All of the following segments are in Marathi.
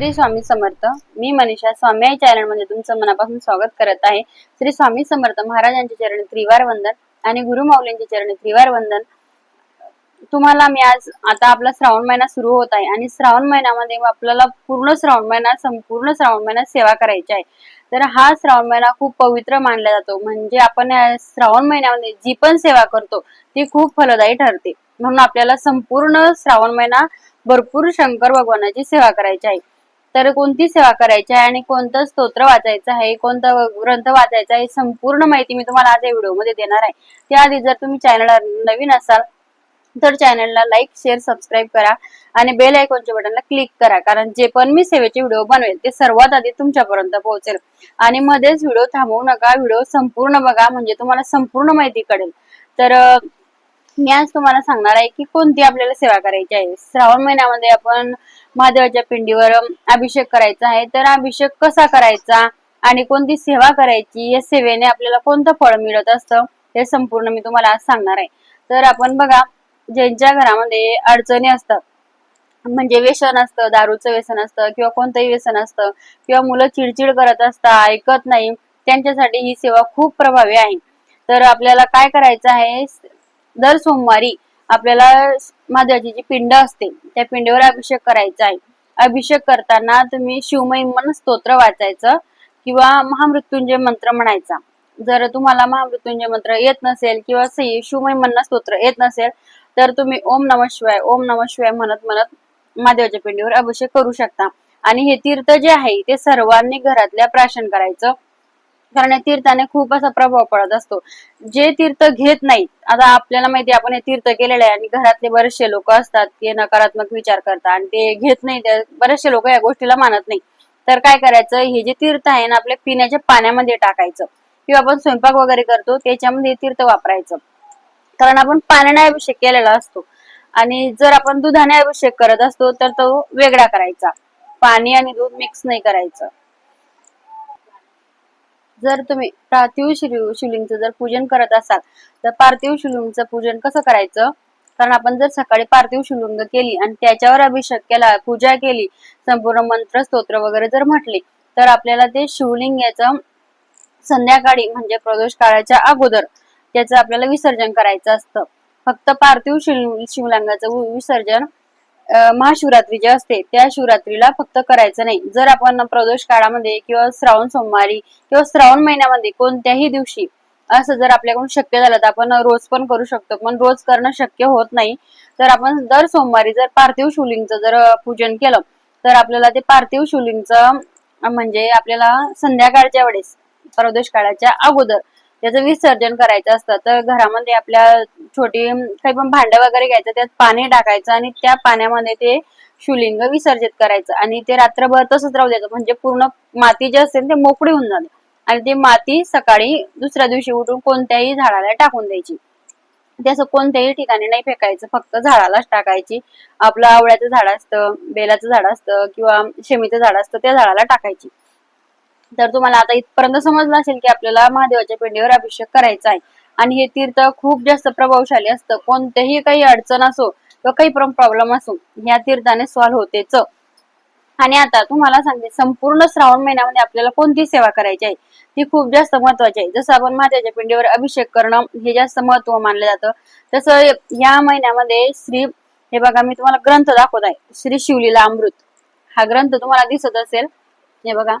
श्री स्वामी समर्थ. मी मनीषा स्वामी या चॅनलमध्ये तुमचं मनापासून स्वागत करत आहे. श्री स्वामी समर्थ महाराजांचे चरणी त्रिवार वंदन आणि गुरु माऊलींचे चरणी त्रिवार वंदन. तुम्हाला मी आज आता आपला श्रावण महिना सुरू होत आहे आणि श्रावण महिन्यामध्ये आपल्याला पूर्ण श्रावण महिना संपूर्ण श्रावण महिन्यात सेवा करायची आहे. तर हा श्रावण महिना खूप पवित्र मानला जातो. म्हणजे आपण श्रावण महिन्यामध्ये जी पण सेवा करतो ती खूप फलदायी ठरते. म्हणून आपल्याला संपूर्ण श्रावण महिना भरपूर शंकर भगवानाची सेवा करायची आहे. तर कोणती सेवा करायची आहे आणि कोणतं स्तोत्र वाचायचं आहे कोणता ग्रंथ वाचायचा आहे संपूर्ण माहिती मी तुम्हाला आज या व्हिडिओमध्ये देणार आहे. त्याआधी जर तुम्ही चॅनलला नवीन असाल तर चॅनलला लाईक शेअर सबस्क्राईब करा आणि बेल आयकॉनच्या बटनला क्लिक करा. कारण जे पण मी सेवेचे व्हिडिओ बनवेल ते सर्वात आधी तुमच्यापर्यंत पोहोचेल. आणि मध्येच व्हिडिओ थांबवू नका व्हिडिओ संपूर्ण बघा म्हणजे तुम्हाला संपूर्ण माहिती कळेल. तर मी आज तुम्हाला सांगणार आहे की कोणती आपल्याला सेवा करायची आहे. श्रावण महिन्यामध्ये आपण महादेवाच्या पिंडीवर अभिषेक करायचा आहे. तर अभिषेक कसा करायचा आणि कोणती सेवा करायची या सेवेने आपल्याला कोणतं फळ मिळत असतं हे संपूर्ण मी तुम्हाला आज सांगणार आहे. तर आपण बघा ज्यांच्या घरामध्ये अडचणी असतात म्हणजे व्यसन असतं दारूचं व्यसन असतं किंवा कोणतंही व्यसन असतं किंवा मुलं चिडचिड करत असतात ऐकत नाही त्यांच्यासाठी ही सेवा खूप प्रभावी आहे. तर आपल्याला काय करायचं आहे दर सोमवारी आपल्याला महादेवाची जी पिंड असते त्या पिंडीवर अभिषेक करायचा आहे. अभिषेक करताना तुम्ही शिवमहिमन स्तोत्र वाचायचं किंवा महामृत्युंजय मंत्र म्हणायचा. जर तुम्हाला महामृत्युंजय मंत्र येत नसेल किंवा शिवमहिमन स्तोत्र येत नसेल तर तुम्ही ओम नम शिवाय ओम नम शिवाय म्हणत म्हणत महादेवाच्या पिंडीवर अभिषेक करू शकता. आणि हे तीर्थ जे आहे ते सर्वांनी घरातल्या प्राशन करायचं. कारण या तीर्थाने खूप असा प्रभाव पडत असतो. जे तीर्थ घेत नाहीत आता आपल्याला माहिती आपण हे तीर्थ केलेले आहे आणि घरातले बरेचसे लोक असतात ते नकारात्मक विचार करतात आणि ते घेत नाही बरेचसे लोक या गोष्टीला मानत नाही तर काय करायचं हे जे तीर्थ आहे ना आपल्या पिण्याच्या पाण्यामध्ये टाकायचं. किंवा आपण स्वयंपाक वगैरे करतो त्याच्यामध्ये तीर्थ वापरायचं. कारण आपण पाण्याने अभिषेक केलेला असतो. आणि जर आपण दुधाने अभिषेक करत असतो तर तो वेगळा करायचा. पाणी आणि दूध मिक्स नाही करायचं. जर तुम्ही पार्थिव शिव शिवलिंगचं जर पूजन करत असाल तर पार्थिव शिवलिंगचं पूजन कसं करायचं? कारण आपण जर सकाळी पार्थिव शिवलिंग केली आणि त्याच्यावर अभिषेक केला पूजा केली संपूर्ण मंत्र स्तोत्र वगैरे जर म्हटले तर आपल्याला ते शिवलिंग याचं संध्याकाळी म्हणजे प्रदोष काळाच्या अगोदर त्याचं आपल्याला विसर्जन करायचं असतं. फक्त पार्थिव शिव शिवलिंगाचं विसर्जन महाशिवरात्री जे असते त्या शिवरात्रीला फक्त करायचं नाही. जर आपण प्रदोष काळामध्ये किंवा श्रावण सोमवारी किंवा श्रावण महिन्यामध्ये कोणत्याही दिवशी असं जर आपल्याकडून शक्य झालं तर आपण रोज पण करू शकतो. पण रोज करणं शक्य होत नाही. तर आपण दर सोमवारी जर पार्थिव शिवलिंगचं जर पूजन केलं तर आपल्याला ते पार्थिव शिवलिंगचं म्हणजे आपल्याला संध्याकाळच्या वेळेस प्रदोष काळाच्या अगोदर त्याचं विसर्जन करायचं असतं. तर घरामध्ये आपल्या छोटी काही पण भांड वगैरे घ्यायचं त्यात पाणी टाकायचं आणि त्या पाण्यामध्ये ते शिवलिंग विसर्जित करायचं. आणि ते रात्रभर तसंच राहू द्यायचं. म्हणजे पूर्ण माती जे असते ते मोकळी होऊन जाते. आणि ती माती सकाळी दुसऱ्या दिवशी उठून कोणत्याही झाडाला टाकून द्यायची. ते असं कोणत्याही ठिकाणी नाही फेकायचं. फक्त झाडालाच टाकायची. आपलं आवळ्याचं झाड असतं बेलाचं झाड असतं किंवा शेमीचं झाड असतं त्या झाडाला टाकायची. तर तुम्हाला आता इथपर्यंत समजलं असेल की आपल्याला महादेवाच्या पिंडीवर अभिषेक करायचा आहे. आणि हे तीर्थ खूप जास्त प्रभावशाली असतं. कोणतेही काही अडचण असो किंवा काही प्रॉब्लेम असो या तीर्थाने सॉल्व्ह होतेच. आणि आता तुम्हाला सांगते संपूर्ण श्रावण महिन्यामध्ये आपल्याला कोणती सेवा करायची आहे? ती खूप जास्त महत्वाची आहे. जसं आपण महादेवाच्या पिंडीवर अभिषेक करणं हे जास्त महत्त्व मानलं जातं. तसं या महिन्यामध्ये श्री हे बघा मी तुम्हाला ग्रंथ दाखवत आहे. श्री शिवलीला अमृत. हा ग्रंथ तुम्हाला दिसत असेल. हे बघा.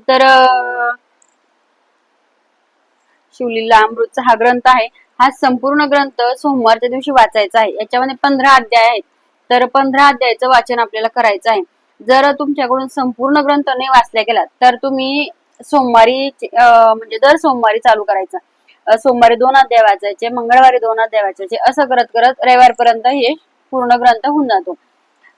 तर शिवलीला अमृतचा हा ग्रंथ आहे. हा संपूर्ण ग्रंथ सोमवारच्या दिवशी वाचायचा आहे. याच्यामध्ये पंधरा अध्याय आहेत. तर पंधरा अध्यायाचं वाचन आपल्याला करायचं आहे. जर तुमच्याकडून संपूर्ण ग्रंथ नाही वाचला गेला तर तुम्ही सोमवारी म्हणजे दर सोमवारी चालू करायचा. सोमवारी दोन अध्याय वाचायचे मंगळवारी दोन अध्याय वाचायचे असं करत करत रविवारपर्यंत हे पूर्ण ग्रंथ होऊन जातो.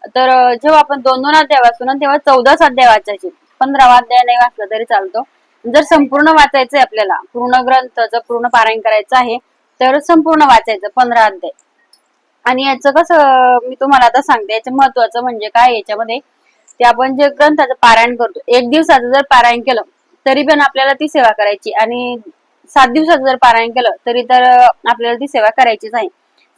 तर जेव्हा आपण दोन दोन अध्याय वाचतो ना तेव्हा चौदाच अध्याय वाचायचे. पंधरावा अध्याय नाही वाचला तरी चालतो. जर संपूर्ण वाचायचंय आपल्याला पूर्ण ग्रंथाचं पूर्ण पारायण करायचं आहे तर संपूर्ण वाचायचं पंधरा अध्याय. आणि याचं कसं मी तुम्हाला आता सांगते याचं महत्वाचं म्हणजे काय याच्यामध्ये ते आपण जे ग्रंथाचं पारायण करतो एक दिवसाचं जर पारायण केलं तरी पण आपल्याला ती सेवा करायची. आणि सात दिवसाचं जर पारायण केलं तरी तर आपल्याला ती सेवा करायचीच आहे.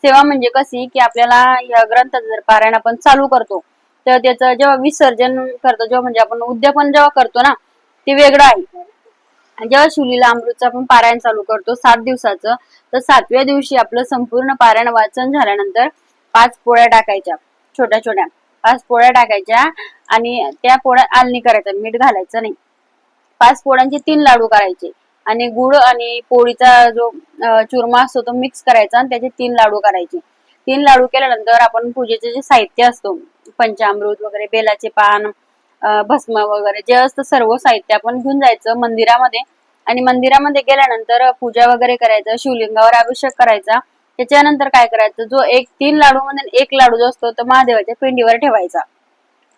सेवा म्हणजे कशी की आपल्याला या ग्रंथाचं जर पारायण आपण चालू करतो तर त्याचं जेव्हा विसर्जन करतो जेव्हा म्हणजे आपण उद्यापन जेव्हा करतो ना ते वेगळं आहे. आणि जेव्हा शुलीला अमृतचं आपण पारायण चालू करतो सात दिवसाचं तर सातव्या दिवशी आपलं संपूर्ण पारायण वाचन झाल्यानंतर पाच पोळ्या टाकायच्या छोट्या छोट्या. पाच पोळ्या टाकायच्या आणि त्या पोळ्या आलणी करायच्या मीठ घालायचं नाही. पाच पोळ्यांचे तीन लाडू करायचे आणि गुळ आणि पोळीचा जो चुरमा असतो तो मिक्स करायचा आणि त्याचे तीन लाडू करायचे. तीन लाडू केल्यानंतर आपण पूजेचे जे साहित्य असतो पंचामृत वगैरे बेलाचे पान भस्म वगैरे जे असतं सर्व साहित्य आपण घेऊन जायचं मंदिरामध्ये. आणि मंदिरामध्ये गेल्यानंतर पूजा वगैरे करायचं शिवलिंगावर अभिषेक करायचा. त्याच्यानंतर काय करायचं जो एक तीन लाडू मध्ये एक लाडू जो असतो तो महादेवाच्या पिंडीवर ठेवायचा.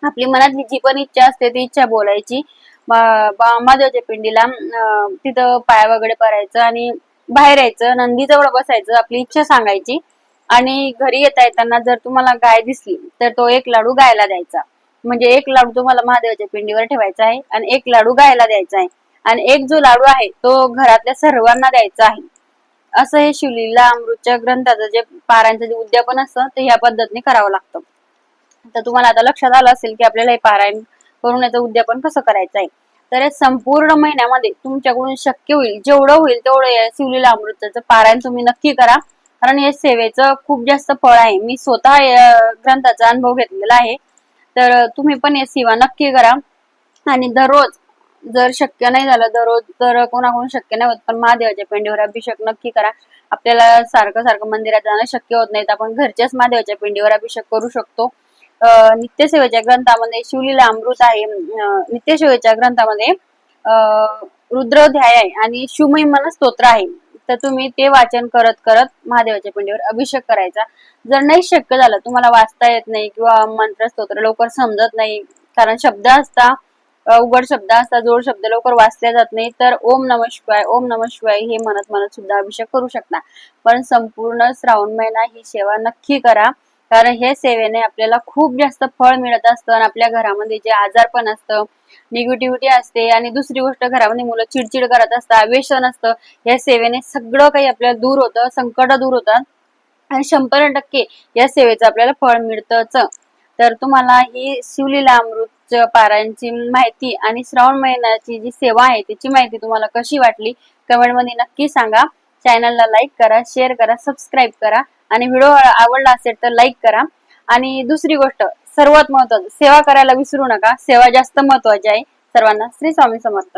आपली मनातली जी पण इच्छा असते ती इच्छा बोलायची. महादेवाच्या पिंडीला तिथं पाया वगैरे परायचं आणि बाहेर यायचं नंदीजवळ बसायचं आपली इच्छा सांगायची. आणि घरी येता येताना जर तुम्हाला गाय दिसली तर तो एक लाडू गायला द्यायचा. म्हणजे एक लाडू तुम्हाला महादेवाच्या पिंडीवर ठेवायचा आहे आणि एक लाडू गायला द्यायचा आहे. आणि एक जो लाडू आहे तो घरातल्या सर्वांना द्यायचा आहे. असं हे शिवलीला अमृतच्या ग्रंथाचं जे पारायणचं जे उद्यापन असतं ते ह्या पद्धतीने करावं लागतं. तर तुम्हाला आता लक्षात आलं असेल की आपल्याला हे पारायण करून याचं उद्यापन कसं करायचं आहे. तर या संपूर्ण महिन्यामध्ये तुमच्याकडून शक्य होईल जेवढं होईल तेवढं या शिवलीला अमृताचं पारायण तुम्ही नक्की करा. कारण या सेवेचं खूप जास्त फळ आहे. मी स्वतः ग्रंथाचा अनुभव घेतलेला आहे. तर तुम्ही पण या सेवा नक्की करा. आणि दररोज जर शक्य नाही झालं दररोज तर कोणाकडून शक्य नाही होत पण महादेवाच्या पिंडीवर अभिषेक नक्की करा. आपल्याला सारखं सारखं मंदिरात जाणं शक्य होत नाही. तर आपण घरच्याच महादेवाच्या पिंडीवर अभिषेक करू शकतो. नित्यसेवेच्या ग्रंथामध्ये शिवलीला अमृत आहे. नित्यसेवेच्या ग्रंथामध्ये अं, रुद्रध्याय आहे. आणि शिवमय स्तोत्र आहे. तर तुम्ही ते वाचन करत करत महादेवाच्या पिंडीवर अभिषेक करायचा. जर नाही शक्य झालं तुम्हाला वाचता येत नाही किंवा मंत्र स्तोत्र लवकर समजत नाही कारण शब्द असता उघड शब्द असतात जोड शब्द लवकर वाचले जात नाही तर ओम नम शिवाय ओम नम शिवाय हे म्हणत म्हणत सुद्धा अभिषेक करू शकता. पण संपूर्ण श्रावण महिना ही सेवा नक्की करा. कारण हे सेवेने आपल्याला खूप जास्त फळ मिळत असतं आणि आपल्या घरामध्ये जे आजारपण असतं निगेटिव्हिटी असते आणि दुसरी गोष्ट घरामध्ये मुलं चिडचिड करत असतात व्यसन असतं या सेवेने सगळं काही आपल्याला दूर होतं संकट दूर होतात. आणि शंभर टक्के या सेवेचं आपल्याला फळ मिळतच. तर तुम्हाला ही शिवलीला अमृत पारायणची माहिती आणि श्रावण महिन्याची जी सेवा आहे त्याची माहिती तुम्हाला कशी वाटली? कमेंटमध्ये नक्की सांगा. चॅनलला लाईक करा शेअर करा सबस्क्राईब करा आणि व्हिडिओ आवडला असेल तर लाईक करा. आणि दुसरी गोष्ट सर्वात महत्वाचं सेवा करायला विसरू नका. सेवा जास्त महत्वाची आहे. सर्वांना श्री स्वामी समर्थ.